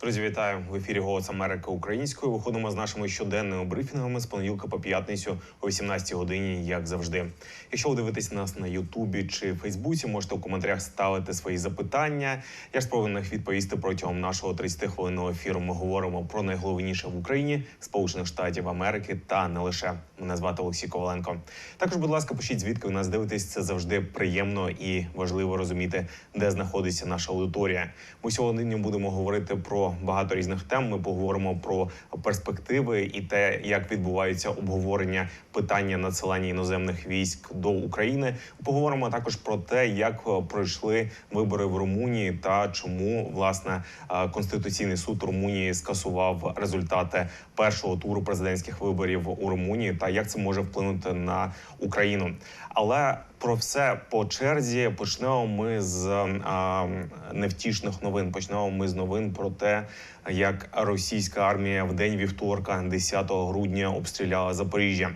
Друзі, вітаю в ефірі Голос Америки українською. Виходимо з нашими щоденними брифінгами з понеділка по п'ятницю о 18 годині, як завжди. Якщо ви дивитесь нас на Ютубі чи Фейсбуці, можете у коментарях ставити свої запитання. Я ж на них відповісти протягом нашого 30-хвилинного ефіру. Ми говоримо про найголовніше в Україні, Сполучених Штатів Америки та не лише. Мене звати Олексій Коваленко. Також, будь ласка, пишіть звідки ви нас дивитесь. Це завжди приємно і важливо розуміти, де знаходиться наша аудиторія. Ми сьогодні будемо говорити про багато різних тем. Ми поговоримо про перспективи і те, як відбуваються обговорення питання надсилання іноземних військ до України. Поговоримо також про те, як е, пройшли вибори в Румунії та чому власне е, конституційний суд Румунії скасував результати першого туру президентських виборів у Румунії, та як це може вплинути на Україну. Але про все по черзі почнемо ми з а, невтішних новин. Почнемо ми з новин про те, як російська армія в день вівторка, 10 грудня, обстріляла Запоріжжя.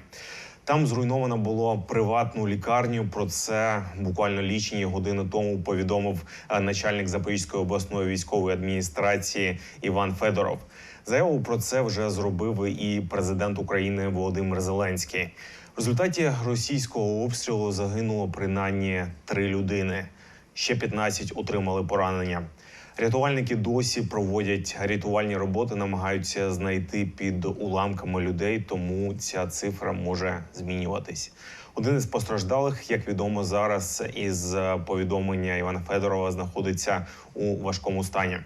Там зруйновано було приватну лікарню. Про це буквально лічені години тому повідомив е, начальник Запорізької обласної військової адміністрації Іван Федоров. Заяву про це вже зробив і президент України Володимир Зеленський. В результаті російського обстрілу загинуло принаймні три людини. Ще 15 отримали поранення. Рятувальники досі проводять рятувальні роботи, намагаються знайти під уламками людей, тому ця цифра може змінюватись. Один із постраждалих, як відомо зараз, із повідомлення Івана Федорова знаходиться у важкому стані.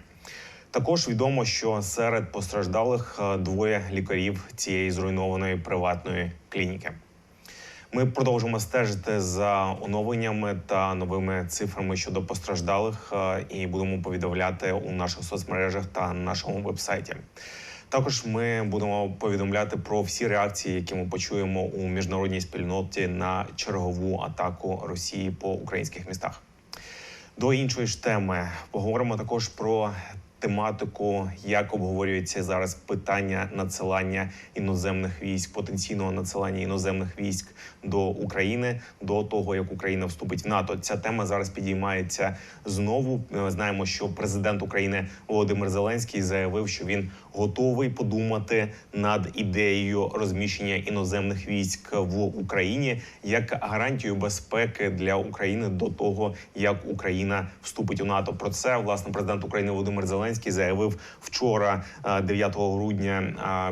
Також відомо, що серед постраждалих е, двоє лікарів цієї зруйнованої приватної клініки. Ми продовжимо стежити за оновленнями та новими цифрами щодо постраждалих е, і будемо повідомляти у наших соцмережах та на нашому вебсайті. Також ми будемо повідомляти про всі реакції, які ми почуємо у міжнародній спільноті на чергову атаку Росії по українських містах. До іншої ж теми поговоримо також про тематику, як обговорюється зараз питання надсилання іноземних військ, потенційного надсилання іноземних військ до України до того, як Україна вступить в НАТО. Ця тема зараз підіймається знову. Ми знаємо, що президент України Володимир Зеленський заявив, що він готовий подумати над ідеєю розміщення іноземних військ в Україні як гарантію безпеки для України до того, як Україна вступить у НАТО. Про це власне президент України Володимир Зеленський заявив вчора, е, 9 грудня,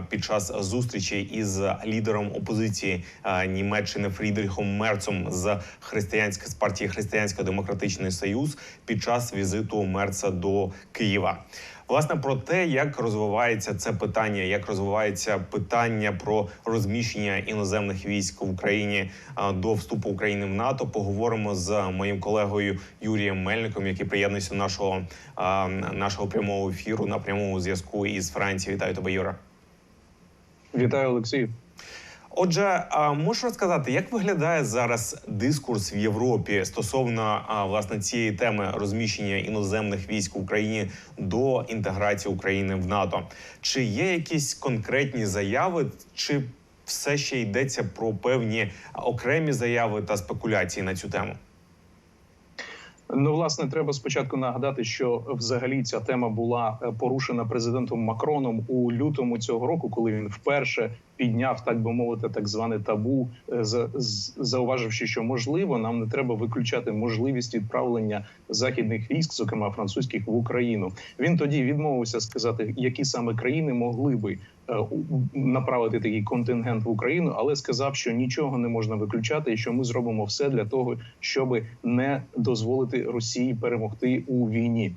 е, під час зустрічі із лідером опозиції е, Німеччини Фрідріхом Мерцом з християнської з партії Християнсько-демократичний союз під час візиту Мерца до Києва. Власне про те, як розвивається це питання, як розвивається питання про розміщення іноземних військ в Україні до вступу України в НАТО, поговоримо з моїм колегою Юрієм Мельником, який приєднується до нашого нашого прямого ефіру на прямому зв'язку із Франції. Вітаю тебе, Юра. Вітаю, Олексій. Отже, можеш розказати, як виглядає зараз дискурс в Європі стосовно власне цієї теми розміщення іноземних військ в Україні до інтеграції України в НАТО? Чи є якісь конкретні заяви, чи все ще йдеться про певні окремі заяви та спекуляції на цю тему? Ну, власне, треба спочатку нагадати, що взагалі ця тема була е, порушена президентом Макроном у лютому цього року, коли він вперше підняв, так би мовити, так зване табу, е, зауваживши, що можливо нам не треба виключати можливість відправлення західних військ, зокрема французьких, в Україну. Він тоді відмовився сказати, які саме країни могли би направити такий контингент в Україну, але сказав, що нічого не можна виключати, і що ми зробимо все для того, щоб не дозволити Росії перемогти у війні.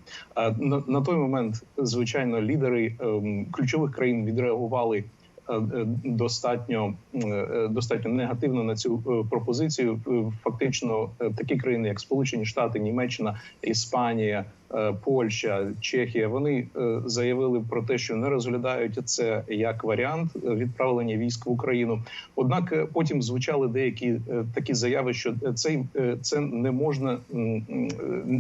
На, на той момент, звичайно, лідери ем, ключових країн відреагували. Е, е, Достатньо е, достатньо негативно на цю пропозицію. Фактично, такі країни, як Сполучені Штати, Німеччина, Іспанія, Польща, Чехія, вони заявили про те, що не розглядають це як варіант відправлення військ в Україну. Однак потім звучали деякі такі заяви, що цей це не можна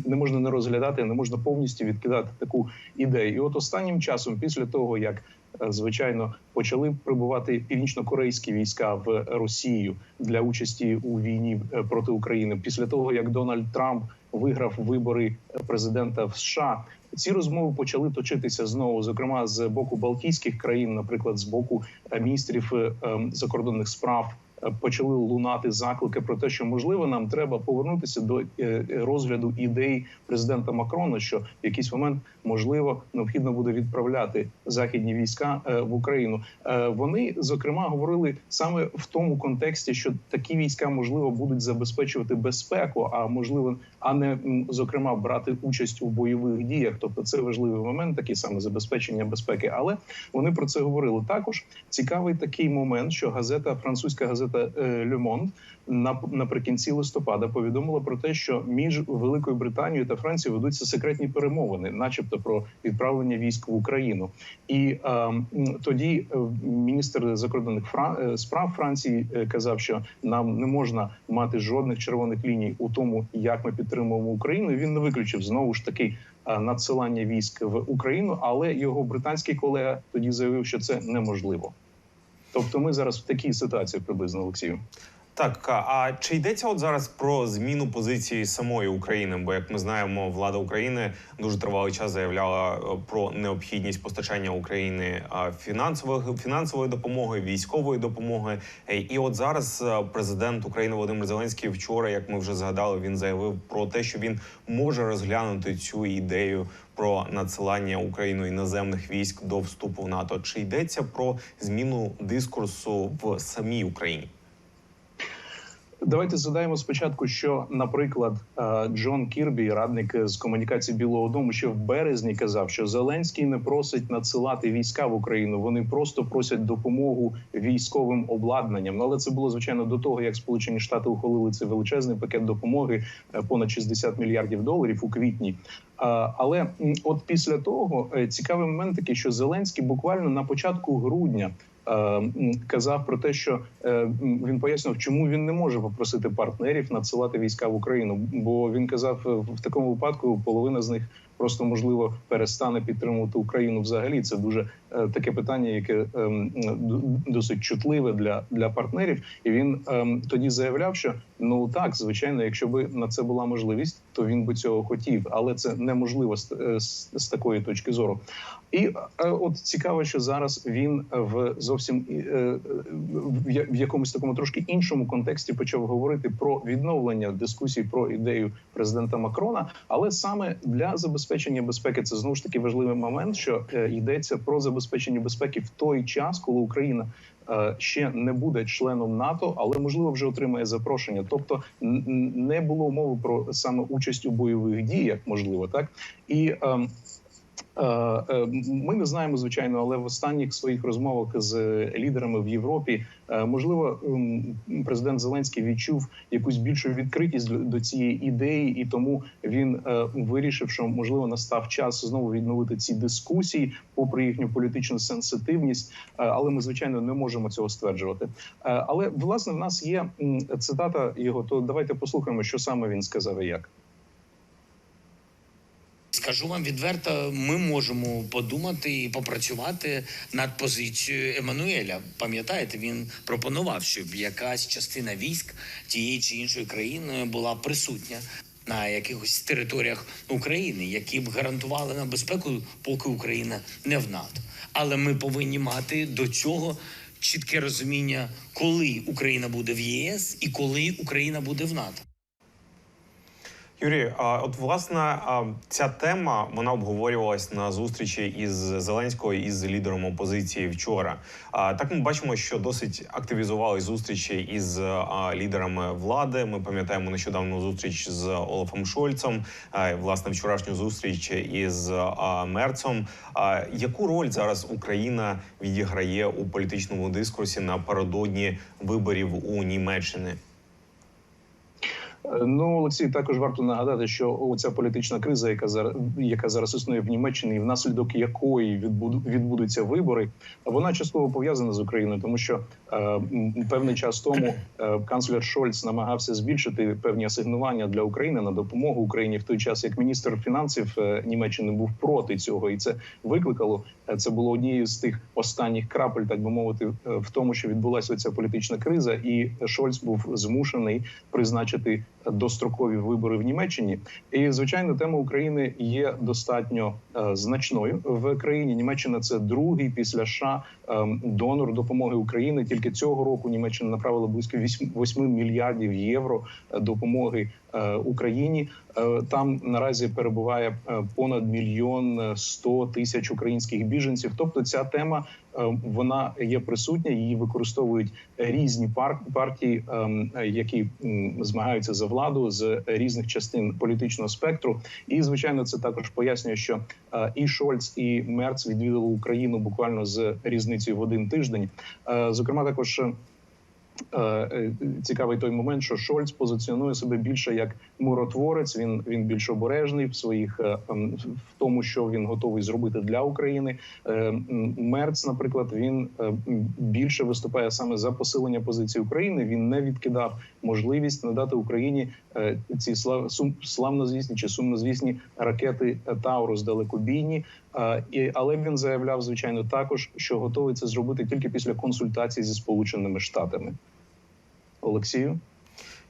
не можна не розглядати, не можна повністю відкидати таку ідею. І от останнім часом, після того як звичайно почали прибувати північно-корейські війська в Росію для участі у війні е, проти України, після того як Дональд Трамп виграв вибори президента в США. ці розмови почали точитися знову, зокрема з боку Балтійських країн, наприклад, з боку е, міністрів е, ем, закордонних справ. Е, Почали лунати заклики про те, що можливо нам треба повернутися до е, розгляду ідей президента Макрона, що в якийсь момент можливо необхідно буде відправляти західні війська е, в Україну. Е, Вони зокрема говорили саме в тому контексті, що такі війська можливо будуть забезпечувати безпеку, а можливо, а не зокрема брати участь у бойових діях. Тобто, це важливий момент, такий саме забезпечення безпеки. Але вони про це говорили. Також цікавий такий момент, що газета, французька газета е, Le Monde наприкінці листопада повідомила про те, що між Великою Британією та Францією ведуться секретні перемовини, начебто про відправлення військ в Україну. І е, тоді міністр закордонних е, справ Франції е, казав, що нам не можна мати жодних червоних ліній у тому, як ми підтримуємо Україну. Він не виключив знову ж таки е, надсилання військ в Україну, але його британський колега тоді заявив, що це неможливо. Тобто, ми зараз в такій ситуації приблизно Олексію. Так, а- чи йдеться от зараз про зміну позиції самої України? Бо як ми знаємо, влада України дуже тривалий час заявляла е, про необхідність постачання України фінансової фінансової допомоги, військової допомоги. Е, І от зараз е, президент України Володимир Зеленський вчора, як ми вже згадали, він заявив про те, що він може розглянути цю ідею про надсилання Україною іноземних військ до вступу в НАТО. Чи йдеться про зміну дискурсу в самій Україні? Давайте задаємо спочатку, що, наприклад, е, Джон Кірбі, радник з комунікації Білого Дому, ще в березні казав, що Зеленський не просить надсилати війська в Україну. Вони просто просять допомогу військовим обладнанням. Ну, Але це було звичайно до того, як Сполучені Штати ухвалили цей величезний пакет допомоги е, понад 60 мільярдів доларів у квітні. Е, Але от після того е, цікавий момент такий, що Зеленський буквально на початку грудня. Е, Казав про те, що е, він пояснив, чому він не може попросити партнерів надсилати війська в Україну. Бо він казав, е, в такому випадку половина з них просто можливо перестане підтримувати Україну. Взагалі, це дуже е, таке питання, яке ем, досить чутливе для, для партнерів. І він ем, тоді заявляв, що ну так, звичайно, якщо би на це була можливість, то він би цього хотів, але це неможливо з, е, з, з такої точки зору. І е, от цікаво, що зараз він в зовсім в якомусь такому трошки іншому контексті почав говорити про відновлення дискусій про ідею президента Макрона, але саме для забезпечення безпеки це знову ж таки важливий момент, що е, йдеться про забезпечення безпеки в той час, коли Україна. е, Ще не буде членом НАТО, але можливо вже отримає запрошення. Тобто не було мови про саме участь у бойових діях, можливо, так і ем, Ми не знаємо, звичайно, але в останніх своїх розмовах з лідерами в Європі е, можливо ем, президент Зеленський відчув якусь більшу відкритість до- цієї ідеї, і тому він е, вирішив, що можливо настав час знову відновити ці дискусії, попри їхню політичну сенситивність. Е, Але ми звичайно не можемо цього стверджувати. Е, Але власне в нас є цитата його. То давайте послухаємо, що саме він сказав і як. Скажу вам відверто, ми можемо подумати і попрацювати над позицією Еммануеля. Пам'ятаєте, він пропонував, щоб якась частина військ тієї чи іншої країни була присутня на якихось територіях України, які б гарантували нам безпеку, поки Україна не в НАТО. Але ми повинні мати до цього чітке розуміння, коли Україна буде в ЄС і коли Україна буде в НАТО. Юрій, а от власне ця тема вона обговорювалась на зустрічі із Зеленського і з лідером опозиції вчора. Так ми бачимо, що досить активізували зустрічі із лідерами влади. Ми пам'ятаємо нещодавну зустріч з Олафом Шольцем, власне, вчорашню зустріч із Мерцом. Яку роль зараз Україна відіграє у політичному дискурсі напередодні виборів у Німеччині? Ну, Олексій, також варто нагадати, що оця політична криза, яка зараз яка зараз існує в Німеччині, і внаслідок якої відбуду, відбудуться вибори, вона частково пов'язана з Україною, тому що е, певний час тому е, канцлер Шольц намагався збільшити певні асигнування для України на допомогу Україні. В той час, як міністр фінансів е, Німеччини був проти цього, і це викликало е, це було однією з тих останніх крапель, так би мовити, е, в тому, що відбулася ця політична криза, і Шольц був змушений призначити дострокові вибори в Німеччині. І звичайно, тема України є достатньо е, значною в країні. Німеччина це другий після США ем, донор допомоги України. Тільки цього року Німеччина направила близько 8 8 мільярдів євро е, допомоги Україні. Е, Там наразі перебуває е, понад мільйон е, сто тисяч українських біженців. Тобто, ця тема е, вона є присутня. Її використовують різні пар- партії, ем, е, які змагаються за владу з різних частин політичного спектру. І звичайно, це також пояснює, що е, і Шольц, і Мерц відвідали Україну буквально з різницею в один тиждень. Е, Зокрема, також. Е, Е, Цікавий той момент, що Шольц позиціонує себе більше як миротворець. Він він більш обережний в своїх е, ем, в тому, що він готовий зробити для України. Мерц, наприклад, він більше виступає саме за посилення позиції України. Він не відкидав можливість надати Україні ці славнозвісні чи сумнозвісні ракети Таурус далекобійні. І але він заявляв звичайно також, що готовий це зробити тільки після консультацій зі сполученими штатами. Олексію.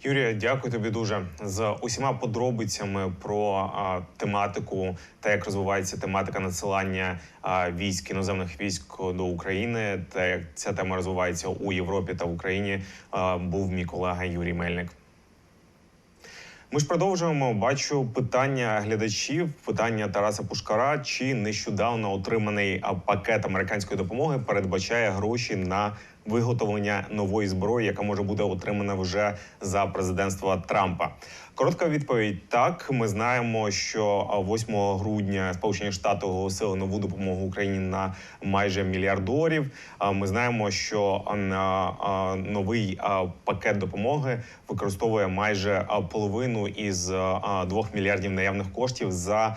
Юрія, дякую тобі дуже за усіма подробицями про а, тематику та як розвивається тематика надсилання а, військ іноземних військ до України, та як ця тема розвивається у Європі та в Україні. А, був мій колега Юрій Мельник. Ми ж продовжуємо. Бачу питання глядачів, питання Тараса Пушкара. Чи нещодавно отриманий пакет американської допомоги передбачає гроші на виготовлення нової зброї, яка може бути отримана вже за президентства Трампа? Коротка відповідь: так. Ми знаємо, що 8 грудня Сполучені Штати оголосили нову допомогу Україні на майже мільярд доларів. Ми знаємо, що на новий пакет допомоги використовує майже половину із а, 2 мільярдів наявних коштів за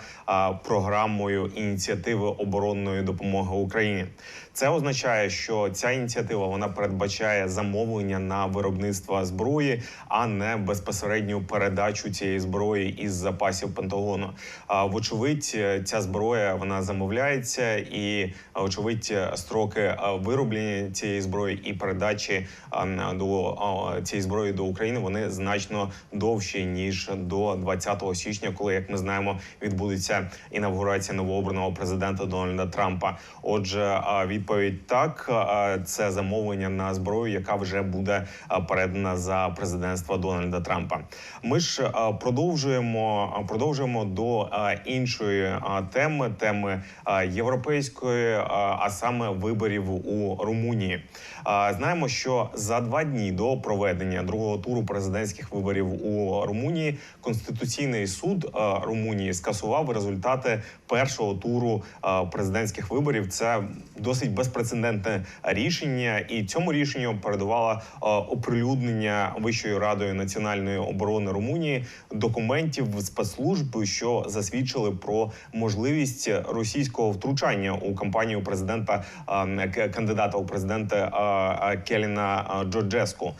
програмою ініціативи оборонної допомоги Україні. Це означає, що ця ініціатива вона передбачає замовлення на виробництво зброї, а не безпосередню передачу цієї зброї із запасів Пентагону. Вочевидь, е, ця зброя вона замовляється, і а, вочевидь, е, строки вироблення цієї зброї і передачі до цієї зброї до України вони значно довші ніж до 20 січня, коли, як ми знаємо, відбудеться інавгурація новообраного президента Дональда Трампа. Отже, відповідь так, це замовлення на зброю, яка вже буде передана за президентства Дональда Трампа. Ми ж а, продовжуємо продовжуємо до іншої теми теми європейської, а саме виборів у Румунії. Знаємо, що за два дні до проведення другого туру президентських виборів у Румунії конституційний суд Румунії скасував результати першого туру президентських виборів. Це досить безпрецедентне рішення, і цьому рішенню передувало оприлюднення Вищою радою національної оборони Румунії документів спецслужб, що засвідчили про можливість російського втручання у кампанію президента кандидата у президенти Келіна Джорджеску.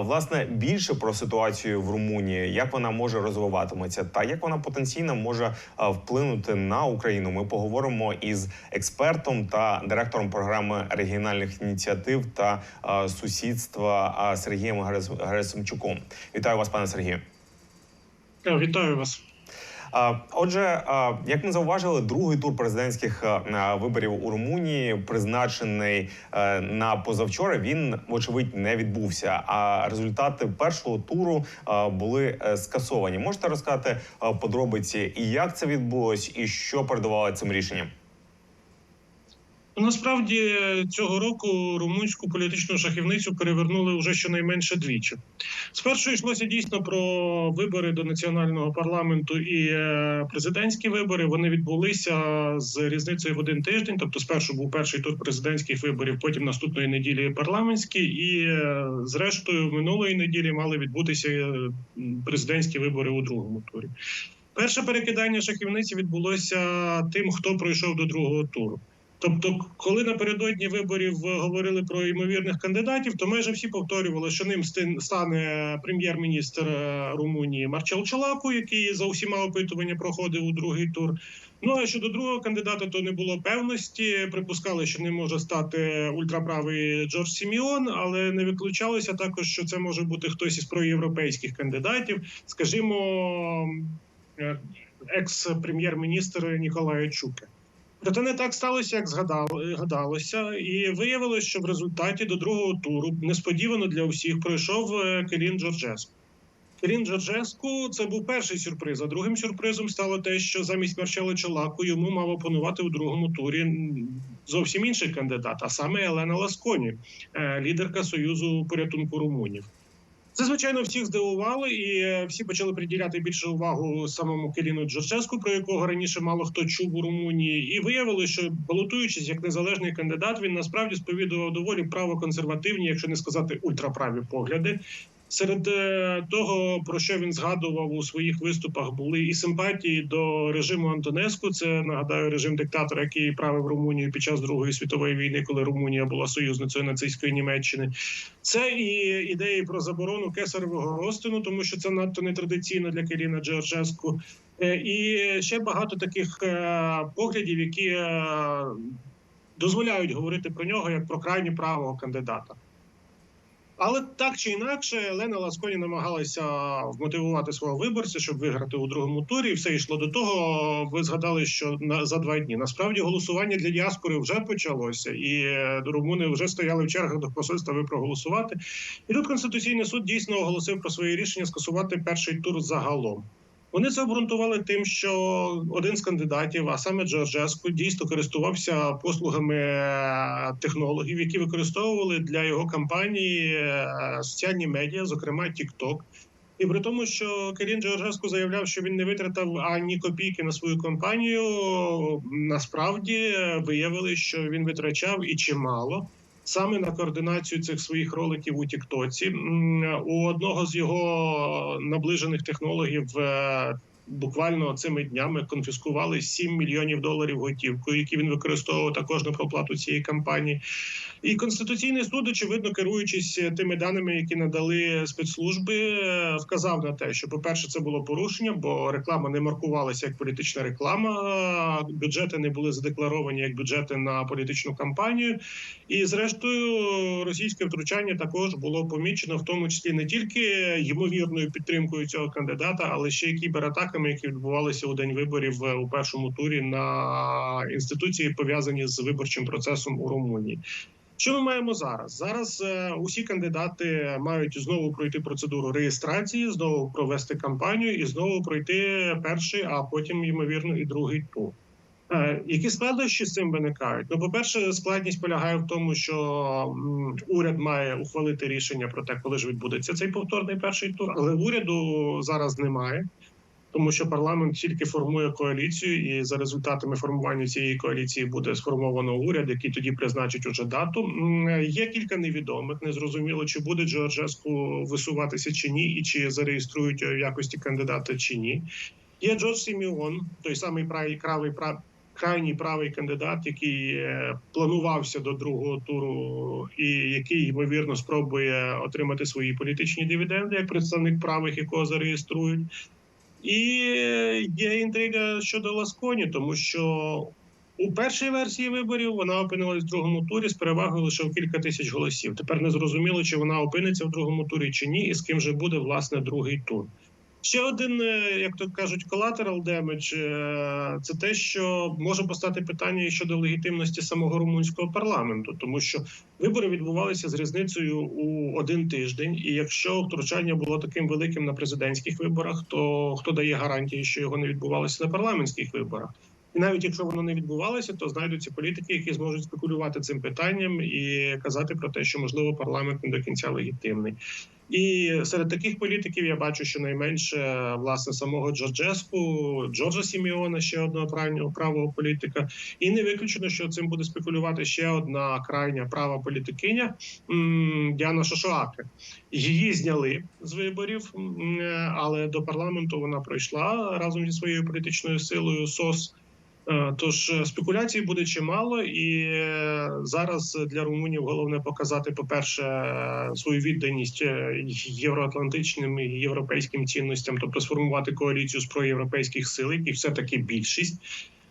Власне більше про ситуацію в Румунії, як вона може розвиватиметься, та як вона потенційно може вплинути на Україну. Ми поговоримо із експертом та директором програми регіональних ініціатив та сусідства Сергієм Герас- Герасимчуком. Вітаю вас, пане Сергію. Е, Вітаю вас. Отже, як ми зауважили, другий тур президентських а, виборів у Румунії, призначений е, на позавчора, він вочевидь не відбувся. А результати першого туру були е, скасовані. Можете розказати подробиці, і як це відбулось, і що передувало цим рішенням? Насправді цього року румунську політичну шахівницю перевернули вже щонайменше двічі. Спершу йшлося дійсно про вибори до національного парламенту і е, президентські вибори. Вони відбулися з різницею в один тиждень. Тобто, спершу був перший тур президентських виборів, потім наступної неділі парламентські, і е, зрештою минулої неділі мали відбутися е, президентські вибори у другому турі. Перше перекидання шахівниці відбулося тим, хто пройшов до другого туру. Тобто, коли напередодні виборів е, говорили про ймовірних кандидатів, то майже всі повторювали, що ним стане прем'єр-міністр е, Румунії Марчел Чалаку, який за усіма опитування проходив у другий тур. Ну а щодо другого кандидата, то не було певності. Припускали, що не може стати ультраправий Джордж Сіміон, але не виключалося також, що це може бути хтось із проєвропейських кандидатів, скажімо, е, екс-прем'єр-міністр Ніколая Чуке. Проте не так сталося, як згадало, гадалося, і виявилось, що в результаті до другого туру несподівано для усіх пройшов е, Керін Джорджеску. Керін Джорджеску це був перший сюрприз. А другим сюрпризом стало те, що замість Марчела Чолаку йому мав опонувати у другому турі зовсім інший кандидат, а саме Елена Ласконі, е, лідерка Союзу порятунку румунів. Це звичайно всіх здивувало, і е, всі почали приділяти більше увагу самому Келіну Джорджеску, про якого раніше мало хто чув у Румунії, і виявили, що балотуючись як незалежний кандидат, він насправді сповідував доволі правоконсервативні, якщо не сказати ультраправі погляди. Серед е, того, про що він згадував у своїх виступах, були і симпатії до режиму Антонеску. Це нагадаю режим диктатора, який правив Румунію під час Другої світової війни, коли Румунія була союзницею нацистської Німеччини. Це і ідеї про заборону кесаревого розтину, тому що це надто нетрадиційно для Керіна Джорджеску. Е, І ще багато таких е, поглядів, які дозволяють говорити про нього як про крайні правого кандидата. Але так чи інакше, Лена Ласконі намагалася вмотивувати свого виборця, щоб виграти у другому турі. І все йшло до того. Ви згадали, що на за два дні насправді голосування для діаспори вже почалося, і е, румуни вже стояли в чергах до посольства. Ви проголосувати. І тут конституційний суд дійсно оголосив про своє рішення скасувати перший тур загалом. Вони це обґрунтували тим, що один з кандидатів, а саме Джорджеску, дійсно користувався послугами е, технологів, які використовували для його кампанії е, соціальні медіа, зокрема TikTok. І при тому, що Керін Джорджеску заявляв, що він не витратив ані копійки на свою кампанію, насправді виявили, що він витрачав і чимало. Саме на координацію цих своїх роликів у Тіктоці. У одного з його наближених технологів е, буквально цими днями конфіскували 7 мільйонів доларів готівкою, які він використовував також на проплату цієї кампанії. І конституційний суд, очевидно, керуючись тими даними, які надали спецслужби, е, вказав на те, що, по-перше, це було порушення, бо реклама не маркувалася як політична реклама. Бюджети не були задекларовані як бюджети на політичну кампанію. І зрештою, російське втручання також було помічено, в тому числі не тільки ймовірною підтримкою цього кандидата, але ще й кібератаками, які відбувалися у день виборів е, у першому турі на інституції, пов'язані з виборчим процесом у Румунії. Що ми маємо зараз? Зараз е, усі кандидати мають знову пройти процедуру реєстрації, знову провести кампанію і знову пройти перший, а потім ймовірно і другий тур. Е, Які складнощі з цим виникають? Ну, по-перше, складність полягає в тому, що уряд має ухвалити рішення про те, коли ж відбудеться цей повторний перший тур, але уряду зараз немає. Тому що парламент тільки формує коаліцію, і за результатами формування цієї коаліції буде сформовано уряд, який тоді призначить уже дату. Є кілька невідомих. Незрозуміло, чи буде Джорджеску висуватися чи ні, і чи зареєструють його в якості кандидата чи ні. Є Джордж Сіміон, той самий правий правий прав. Крайній правий кандидат, який е, планувався до другого туру, і який ймовірно спробує отримати свої політичні дивіденди як представник правих, якого зареєструють. І є інтрига щодо Ласконі, тому що у першій версії виборів вона опинилась в другому турі з перевагою лише в кілька тисяч голосів. Тепер не зрозуміло, чи вона опиниться в другому турі чи ні, і з ким же буде власне другий тур. Ще один, е, як то кажуть, collateral damage е, – це те, що може постати питання щодо легітимності самого румунського парламенту, тому що вибори відбувалися з різницею у один тиждень. І якщо втручання було таким великим на президентських виборах, то хто дає гарантії, що його не відбувалося на парламентських виборах? І навіть якщо воно не відбувалося, то знайдуться політики, які зможуть спекулювати цим питанням і казати про те, що можливо парламент не до кінця легітимний. І серед таких політиків я бачу щонайменше власне самого Джорджеску, Джорджа Сіміона, ще одного крайнього правого політика. І не виключено, що цим буде спекулювати ще одна крайня права політикиня Діана Шошоаке. Її зняли з виборів, але до парламенту вона пройшла разом зі своєю політичною силою СОС. Е, Тож е, спекуляцій буде чимало, і е, зараз для румунів головне показати, по-перше, е, свою відданість євроатлантичним і європейським цінностям, тобто сформувати коаліцію з проєвропейських сил, які все таки більшість.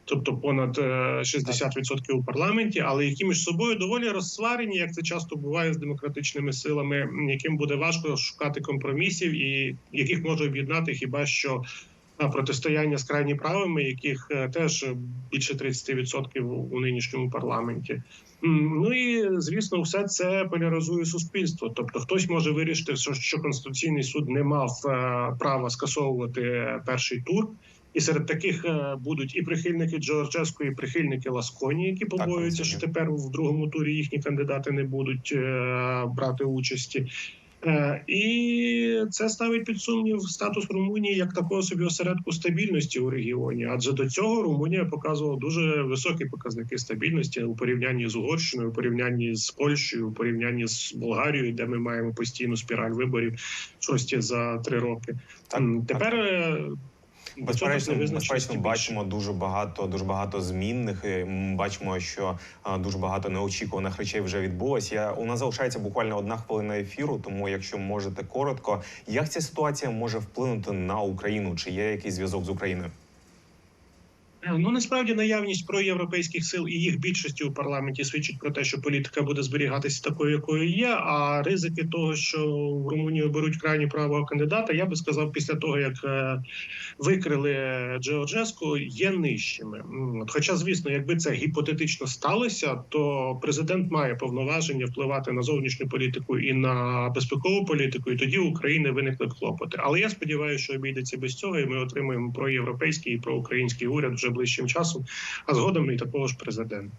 Тобто понад е, 60% у парламенті, але які між собою доволі розсварені, як це часто буває з демократичними силами, яким буде важко шукати компромісів, і яких може об'єднати хіба що протистояння з крайні правими, яких е, теж більше 30% у- нинішньому парламенті. Ну і звісно, все це поляризує суспільство. Тобто, хтось може вирішити, що, конституційний суд не мав е, права скасовувати перший тур. І серед таких е, будуть і прихильники Джорджеску, і прихильники Ласконі, які побоюються, що тепер в другому турі їхні кандидати не будуть брати участі. Е, І це ставить під сумнів статус Румунії як такого собі осередку стабільності у регіоні. Адже до цього Румунія показувала дуже високі показники стабільності у порівнянні з Угорщиною, у порівнянні з Польщею, у порівнянні з Болгарією, де ми маємо постійну спіраль виборів шості за три роки. Так, Тепер. так. Безперечно, безперечно, бачимо дуже багато, дуже багато змінних. Бачимо, що дуже багато неочікуваних речей вже відбулось. Я у нас залишається буквально одна хвилина ефіру. Тому, якщо можете коротко, як ця ситуація може вплинути на Україну? Чи є якийсь зв'язок з Україною? Ну насправді наявність проєвропейських сил і їх більшості у парламенті свідчить про те, що політика буде зберігатися такою, якою є. А ризики того, що в Румунію беруть крайні правого кандидата, я би сказав, після того як е, викрили Джеоджеску, є нижчими. Хоча, звісно, якби це гіпотетично сталося, то президент має повноваження впливати на зовнішню політику і на безпекову політику, і тоді України виникли клопоти. Але я сподіваюся, що обійдеться без цього, і ми отримаємо проєвропейський і проукраїнський уряд вже ближчим часом, а згодом і такого ж президента.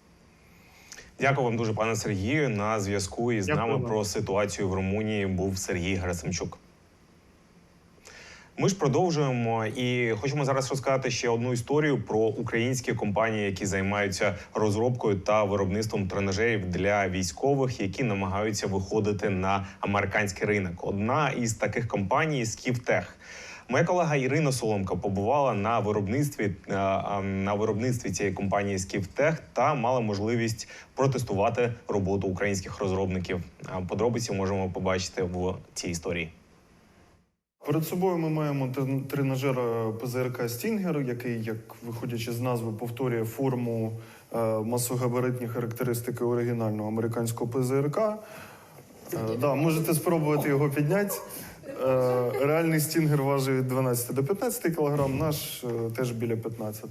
Дякую вам дуже, пане Сергію. На зв'язку із Дякую нами вам. про ситуацію в Румунії був Сергій Герасимчук. Ми ж продовжуємо і хочемо зараз розказати ще одну історію про українські компанії, які займаються розробкою та виробництвом тренажерів для військових, які намагаються виходити на американський ринок. Одна із таких компаній Скіфтех. Моя колега Ірина Соломка побувала на виробництві е, е, на виробництві цієї компанії Скіфтех та мала можливість протестувати роботу українських розробників. Подробиці можемо побачити в цій історії. Перед собою ми маємо трен- тренажер е, ПЗРК Стінгер, який, як виходячи з назви, повторює форму е, масогабаритні характеристики оригінального американського ПЗРК. Е, да, можете спробувати його підняти. Е, реальний стінгер важить від 12 до 15 кг, наш е, теж біля 15.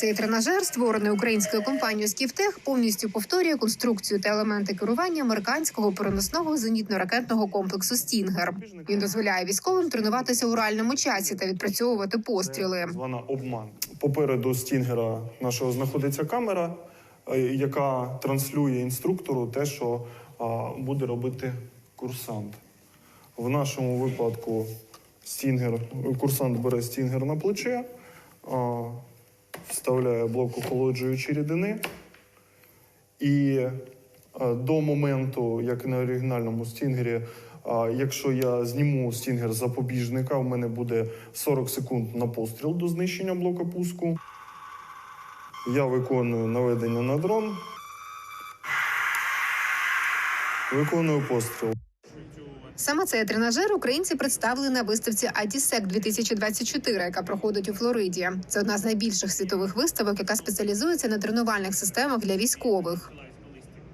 Цей тренажер, створений українською компанією Скіфтех, повністю повторює конструкцію та елементи керування американського переносного зенітно-ракетного комплексу Стінгер. Він дозволяє військовим тренуватися у реальному часі та відпрацьовувати постріли. Звана обман. Попереду стінгера нашого знаходиться камера, е, яка транслює інструктору те, що буде робити курсант. В нашому випадку стінгер, курсант бере стінгер на плече, вставляє блок охолоджуючої рідини. І до моменту, як на оригінальному стінгері, якщо я зніму стінгер запобіжника, в мене буде 40 секунд на постріл до знищення блока пуску. Я виконую наведення на дрон. Виконую постріл. Саме цей тренажер українці представили на виставці ITSEC 2024, яка проходить у Флориді. Це одна з найбільших світових виставок, яка спеціалізується на тренувальних системах для військових.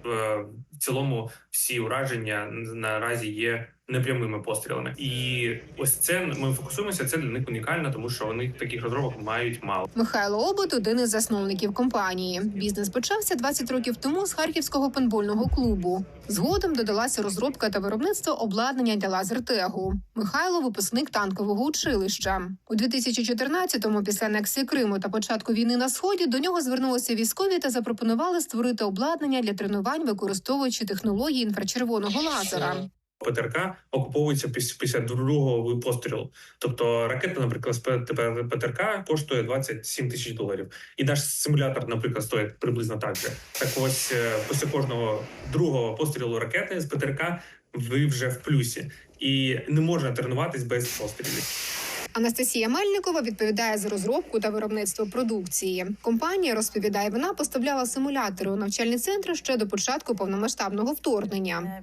в в цілому всі ураження наразі є непрямими пострілами. І ось це ми фокусуємося. Це для них унікально, тому що вони таких розробок мають мало. Михайло Обут один із засновників компанії. Бізнес почався 20 років тому з харківського пенбольного клубу. Згодом додалася розробка та виробництво обладнання для лазертегу. Михайло випускник танкового училища. У 2014-му, після анексії Криму та початку війни на сході, до нього звернулися військові та запропонували створити обладнання для тренувань, використовуючи технології інфрачервоного лазера. ПТРК окуповується після, другого пострілу. Тобто ракета, наприклад, з ПТРК коштує 27 тисяч доларів. І наш симулятор, наприклад, стоїть приблизно так же. Так ось е, після кожного другого пострілу ракети з ПТРК ви вже в плюсі, і не можна тренуватись без пострілів. Анастасія Мельникова відповідає за розробку та виробництво продукції. Компанія розповідає, вона поставляла симулятори у навчальні центри ще до початку повномасштабного вторгнення.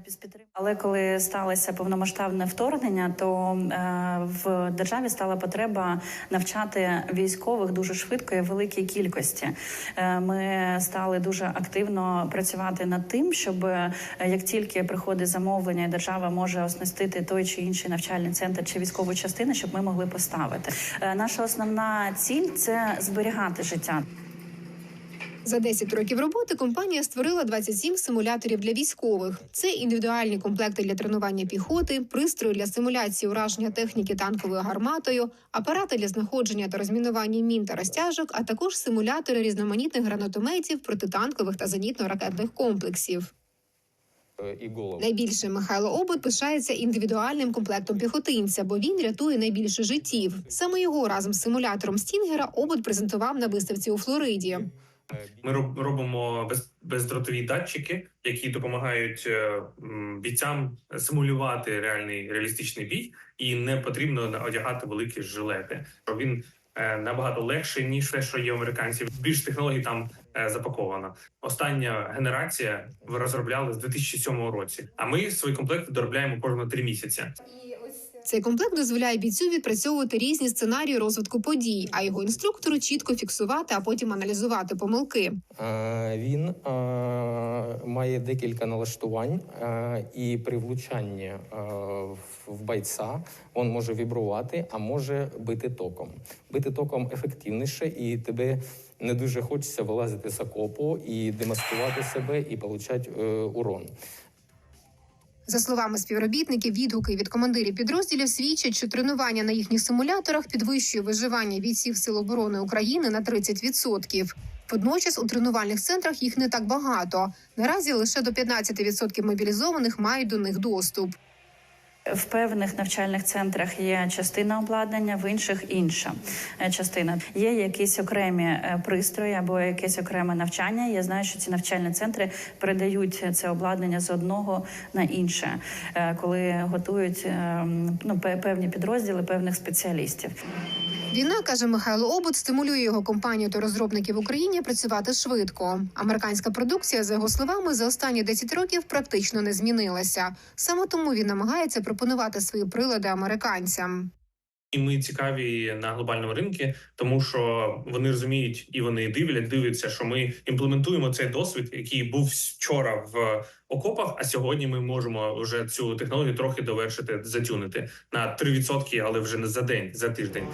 Але коли сталося повномасштабне вторгнення, то е, в державі стала потреба навчати військових дуже швидко і в великій кількості. Е, ми стали дуже активно працювати над тим, щоб е, як тільки приходить замовлення, держава може оснастити той чи інший навчальний центр чи військову частину, щоб ми могли поставити. Е, наша основна ціль це зберігати життя. За 10 років роботи компанія створила 27 симуляторів для військових. Це індивідуальні комплекти для тренування піхоти, пристрої для симуляції ураження техніки танковою гарматою, апарати для знаходження та розмінування мін та розтяжок, а також симулятори різноманітних гранатометів, протитанкових та зенітно-ракетних комплексів. І голову. Найбільше Михайло Обот пишається індивідуальним комплектом піхотинця, бо він рятує найбільше життів. Саме його разом з симулятором Стінгера Обот презентував на виставці у Флориді. Ми робимо без, бездротові датчики, які допомагають е, бійцям симулювати реальний реалістичний бій, і не потрібно одягати великі жилети. Він е, набагато легше ніж те, що є у американців. Більш технологій там е, запаковано. Остання генерація розробляли з 2007 році. А ми свої комплекти доробляємо кожні три місяці. Цей комплект дозволяє бійцю відпрацьовувати різні сценарії розвитку подій, а його інструктору чітко фіксувати, а потім аналізувати помилки. Е, Він е, має декілька налаштувань, е, і при влучанні в- бойця він може вібрувати, а може бити током. Бити током ефективніше, і тебе не дуже хочеться вилазити з окопу і демаскувати себе і отримати е, урон. За словами співробітників, відгуки від командирів підрозділів свідчать, що тренування на їхніх симуляторах підвищує виживання бійців Сил оборони України на 30%. Водночас у тренувальних центрах їх не так багато. Наразі лише до 15% мобілізованих мають до них доступ. В певних навчальних центрах є частина обладнання, в інших інша е, частина. Є якісь окремі е, пристрої або якесь окреме навчання. Я знаю, що ці навчальні центри передають це обладнання з одного на інше, е, коли готують е, ну, пе- певні підрозділи певних спеціалістів. Війна каже Михайло Обут, стимулює його компанію та розробників в Україні працювати швидко. Американська продукція, за його словами, за останні 10 років практично не змінилася. Саме тому він намагається пропонувати свої прилади американцям. І ми цікаві на глобальному ринку, тому що вони розуміють і вони дивлять, дивляться, що ми імплементуємо цей досвід, який був вчора в окопах. А сьогодні ми можемо вже цю технологію трохи довершити, затюнити на 3%, але вже не за день, за тиждень.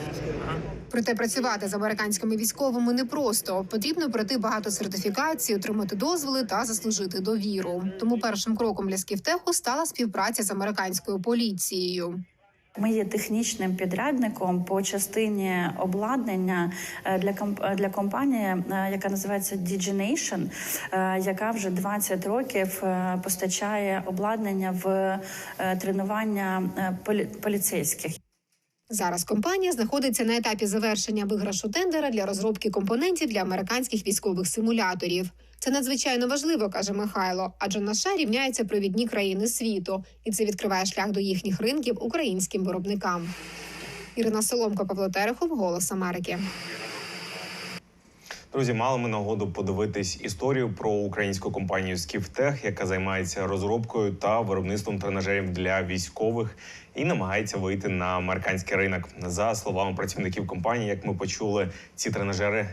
Проте працювати з американськими військовими непросто. Потрібно пройти багато сертифікацій, отримати дозволи та заслужити довіру. Тому першим кроком для Скіфтеху стала співпраця з американською поліцією. Ми є технічним підрядником по частині обладнання е, для е, для компанії, е, яка називається DigiNation, яка вже 20 років постачає обладнання в тренування полі- поліцейських. Зараз компанія знаходиться на етапі завершення виграшу тендера для розробки компонентів для американських військових симуляторів. Це надзвичайно важливо, каже Михайло, адже наша рівняється провідні країни світу, і це відкриває шлях до їхніх ринків українським виробникам. Ірина Соломко, Павло Терехов, Голос Америки. Друзі, мали ми нагоду подивитись історію про українську компанію Скіфтех, яка займається розробкою та виробництвом тренажерів для військових і намагається вийти на американський ринок. За словами працівників компанії, як ми почули, ці тренажери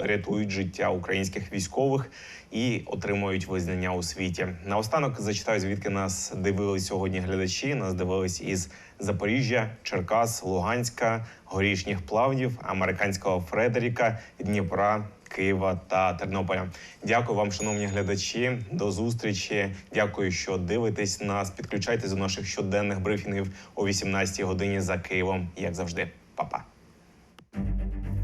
рятують, життя українських військових і отримують визнання у світі. Наостанок зачитаю, звідки нас дивились сьогодні глядачі. Нас дивились із Запоріжжя, Черкас, Луганська, горішніх плавнів, американського Фредеріка, Дніпра. Києва та Тернополя. Дякую вам, шановні глядачі. До зустрічі. Дякую, що дивитесь нас. Підключайтесь до наших щоденних брифінгів о 18 годині за Києвом, як завжди. Па-па.